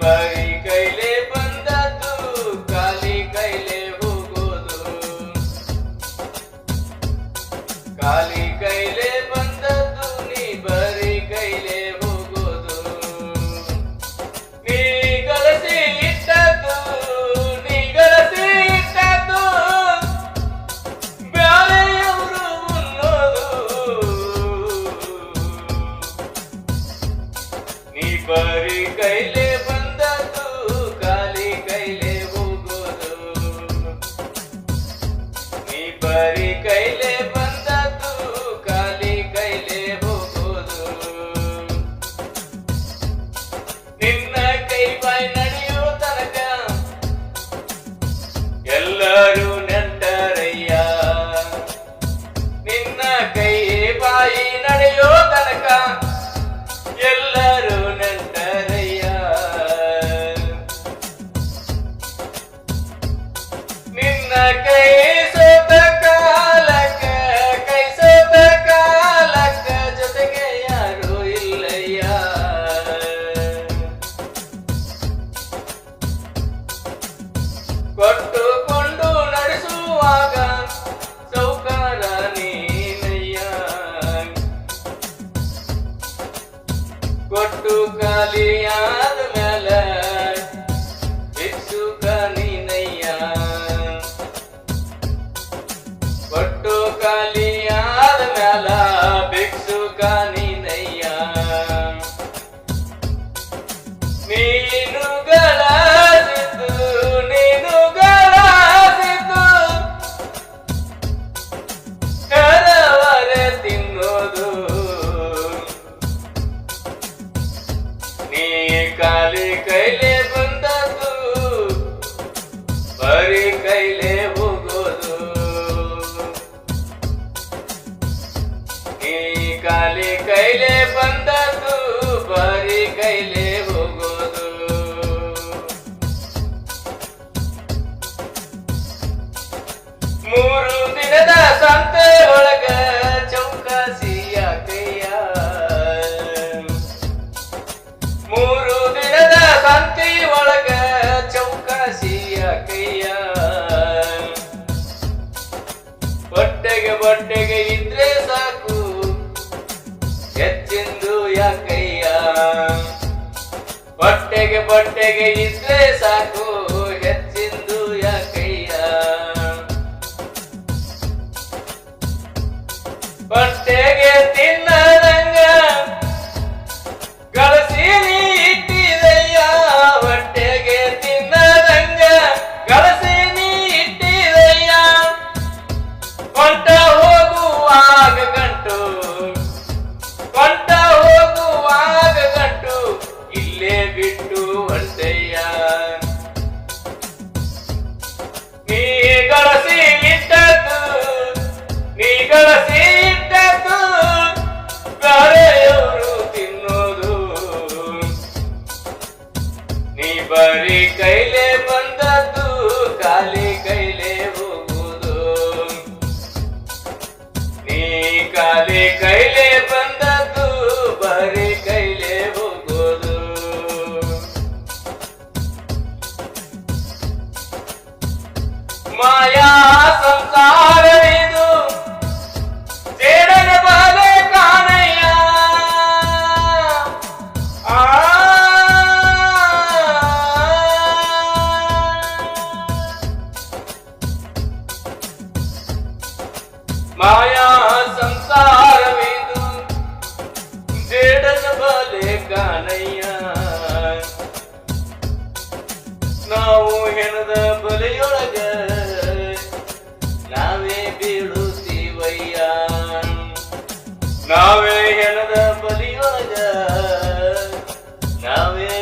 bầy cây lên ಎಲ್ಲರೂ ನೆಂಟರಯ್ಯ ನಿನ್ನ ಕೈ ಬಾಯಿ ನಡೆಯೋ ತನಕ ಎಲ್ಲರೂ ನೆಂಟರಯ್ಯ ನಿನ್ನ Cali. काले कैले बंदा। ಬಟ್ಟೆಗೆ ಇದ್ರೆ ಸಾಕು. பரிகை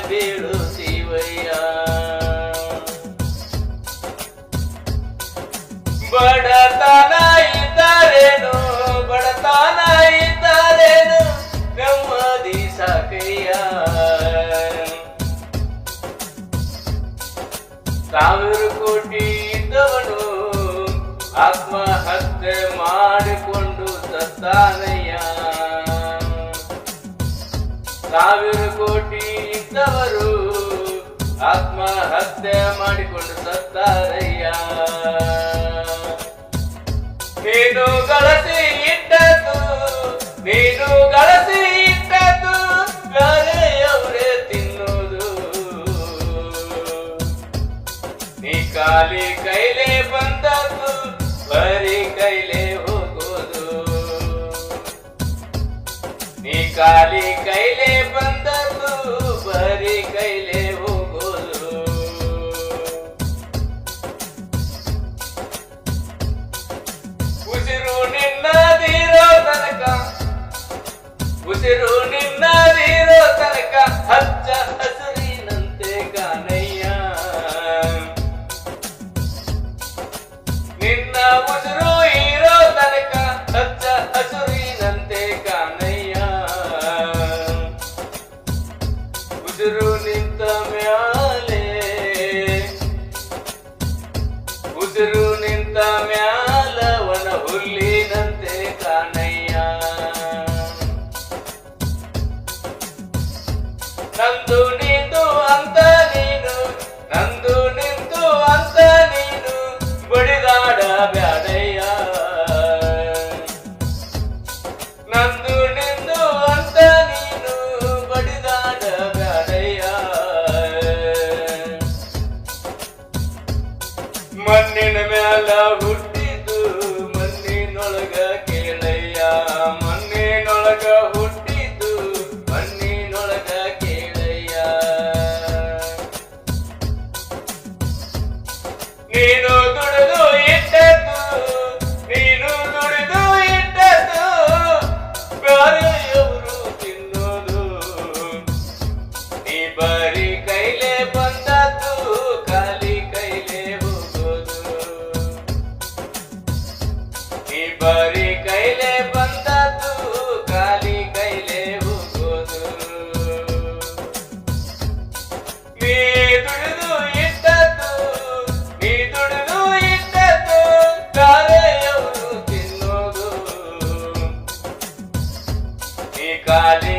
ಬೀಳು ಶಿವಯ್ಯ. ಬಡತನ ಇದ್ದಾರೇನು? ಬಡತನ ಇದ್ದಾರೇನು? ನೆಮ್ಮದಿ ಸಾಕಯ್ಯ. ಸಾವಿರ ಕೋಟಿ ಇದ್ದವನು ಆತ್ಮಹತ್ಯೆ ಮಾಡಿಕೊಂಡು ಸತ್ತಾನಯ್ಯ. ಸಾವಿರ ಕೋಟಿ ಇದ್ದವರು ಆತ್ಮಹತ್ಯೆ ಮಾಡಿಕೊಂಡು ಸತ್ತಾರಯ್ಯ. ನೀನು ಗಳಸಿ ಇಟ್ಟದ್ದು, ನೀನು ಗಳಸಿ ಇಟ್ಟದ್ದು, ಗಾರೆಯವರೇ ತಿನ್ನುವುದು. ನೀ ಖಾಲಿ ಕೈಲೇ ಬಂದದ್ದು, ಬರಿ ಕೈಲೇ ಹೋಗುವುದು. ನೀ ಖಾಲಿ ಕೈಲೇ ಬಂದ फिरून नारी रो तनका हच्चा हसरी नंते कानैया निन्ना मुजरू हिरो तनका हच्चा हसरी नंते कानैया मुजरू निंत म्याले मुजरू निंत म्या Parabéns. ಕೈಲೇ ಬಂದದ್ದು ಖಾಲಿ ಕೈಲೇ ಹೋಗೋದು ನೀ ದುಡಿದು ಇದ್ದದ್ದು, ನೀ ದುಡಿದು ಇದ್ದದ್ದು ಕಾಲೆಯವರು ತಿನ್ನೋದು. ನೀ ಖಾಲಿ